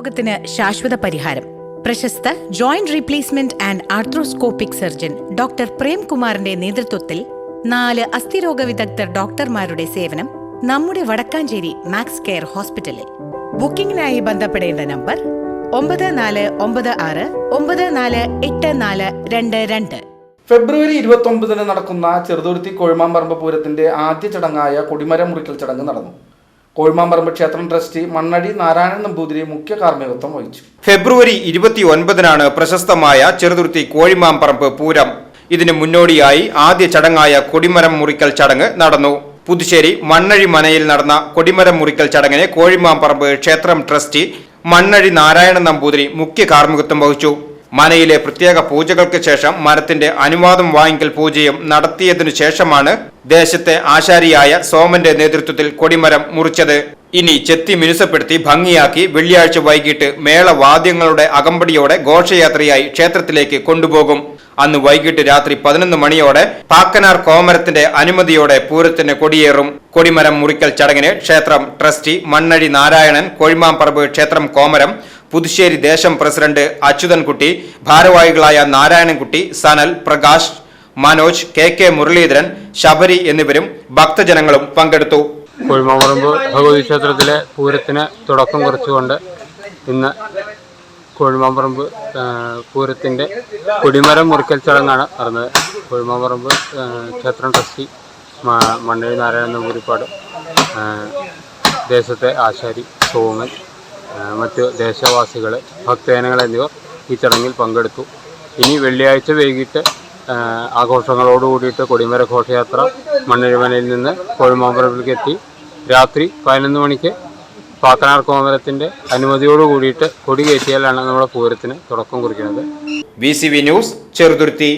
രോഗത്തിന് ശാശ്വത പരിഹാരം. പ്രശസ്ത joint replacement and arthroscopic surgeon doctor പ്രേംകുമാറിന്റെ നേതൃത്വത്തിൽ നാല് അസ്ഥിരോഗ വിദഗ്ധർ ഡോക്ടർമാരുടെ സേവനം നമ്മുടെ വടക്കാഞ്ചേരി മാക്സ് കെയർ ഹോസ്പിറ്റലിൽ. ബുക്കിംഗിനായി ബന്ധപ്പെടേണ്ട നമ്പർ ഒമ്പത് നാല് ഒമ്പത് ആറ് ഒമ്പത് നാല് എട്ട് നാല് രണ്ട് രണ്ട്. ഫെബ്രുവരി ഇരുപത്തി ഒമ്പതിന് നടക്കുന്ന ചെറുതുരുത്തി കോഴിമാമ്പറമ്പ് പൂരത്തിന്റെ ആദ്യ ചടങ്ങായ കൊടിമരം മുറിക്കൽ ചടങ്ങ് നടന്നു. കോഴിമാമ്പറമ്പ് ക്ഷേത്രം ട്രസ്റ്റി മണ്ണടി നാരായണൻ നമ്പൂതിരി മുഖ്യ കാർമ്മികത്വം വഹിച്ചു. ഫെബ്രുവരി ഇരുപത്തി ഒൻപതിനാണ് പ്രശസ്തമായ ചെറുതുരുത്തി കോഴിമാമ്പറമ്പ് പൂരം. ഇതിന് മുന്നോടിയായി ആദ്യ ചടങ്ങായ കൊടിമരം മുറിക്കൽ ചടങ്ങ് നടന്നു. പുതുശ്ശേരി മണ്ണഴി മനയിൽ നടന്ന കൊടിമരം മുറിക്കൽ ചടങ്ങിനെ കോഴിമാമ്പറമ്പ് ക്ഷേത്രം ട്രസ്റ്റി മണ്ണഴി നാരായണൻ നമ്പൂതിരി മുഖ്യ കാർമ്മികത്വം വഹിച്ചു. മനയിലെ പ്രത്യേക പൂജകൾക്ക് ശേഷം മരത്തിന്റെ അനുവാദം വാങ്ങിക്കൽ പൂജയും നടത്തിയതിനു ശേഷമാണ് ദേശത്തെ ആശാരിയായ സോമന്റെ നേതൃത്വത്തിൽ കൊടിമരം മുറിച്ചത്. ഇനി ചെത്തി മിനുസപ്പെടുത്തി ഭംഗിയാക്കി വെള്ളിയാഴ്ച വൈകിട്ട് മേളവാദ്യങ്ങളുടെ അകമ്പടിയോടെ ഘോഷയാത്രയായി ക്ഷേത്രത്തിലേക്ക് കൊണ്ടുപോകും. അന്ന് വൈകിട്ട് രാത്രി പതിനൊന്ന് മണിയോടെ പാക്കനാർ കോമരത്തിന്റെ അനുമതിയോടെ പൂരത്തിന് കൊടിയേറും. കൊടിമരം മുറിക്കൽ ചടങ്ങിന് ക്ഷേത്രം ട്രസ്റ്റി മണ്ണഴി നാരായണൻ കോഴിമാമ്പറമ്പ് ക്ഷേത്രം കോമരം പുതുശ്ശേരി ദേശം പ്രസിഡന്റ് അച്യുതൻകുട്ടി ഭാരവാഹികളായ നാരായണൻകുട്ടി സനൽ പ്രകാശ് മനോജ് കെ കെ മുരളീധരൻ ശബരി എന്നിവരും ഭക്തജനങ്ങളും പങ്കെടുത്തു. കോഴിമാമ്പറമ്പ് ഭഗവതി ക്ഷേത്രത്തിലെ പൂരത്തിന് തുടക്കം കുറിച്ചുകൊണ്ട് ഇന്ന് കോഴിമാമ്പറമ്പ് പൂരത്തിന്റെ കൊടിമരം മുറിക്കൽ ചടങ്ങാണ് നടന്നത്. കോഴിമാമ്പറമ്പ് ക്ഷേത്രം ട്രസ്റ്റി മ- മണ്ണഴി നാരായണൻ നമ്പൂരിപ്പാട് ദേശത്തെ ആശാരി സോമൻ മറ്റ് ദേശവാസികൾ ഭക്തജനങ്ങൾ എന്നിവർ ഈ ചടങ്ങിൽ പങ്കെടുത്തു. ഇനി വെള്ളിയാഴ്ച വൈകിട്ട് ആഘോഷങ്ങളോട് കൂടിയിട്ട് കൊടിമര ഘോഷയാത്ര മണ്ണഴിമനയിൽ നിന്ന് കോഴിമാമ്പറമ്പിലേക്ക് എത്തി. രാത്രി പതിനൊന്ന് മണിക്ക് പാത്തനാർ കോമരത്തിന്റെ അനുമതിയോട് കൂടിയിട്ട് കൊടി കയറ്റിയാലാണ് നമ്മുടെ പൂരത്തിന് തുടക്കം കുറിക്കുന്നത്. V news Cheruthuruthy.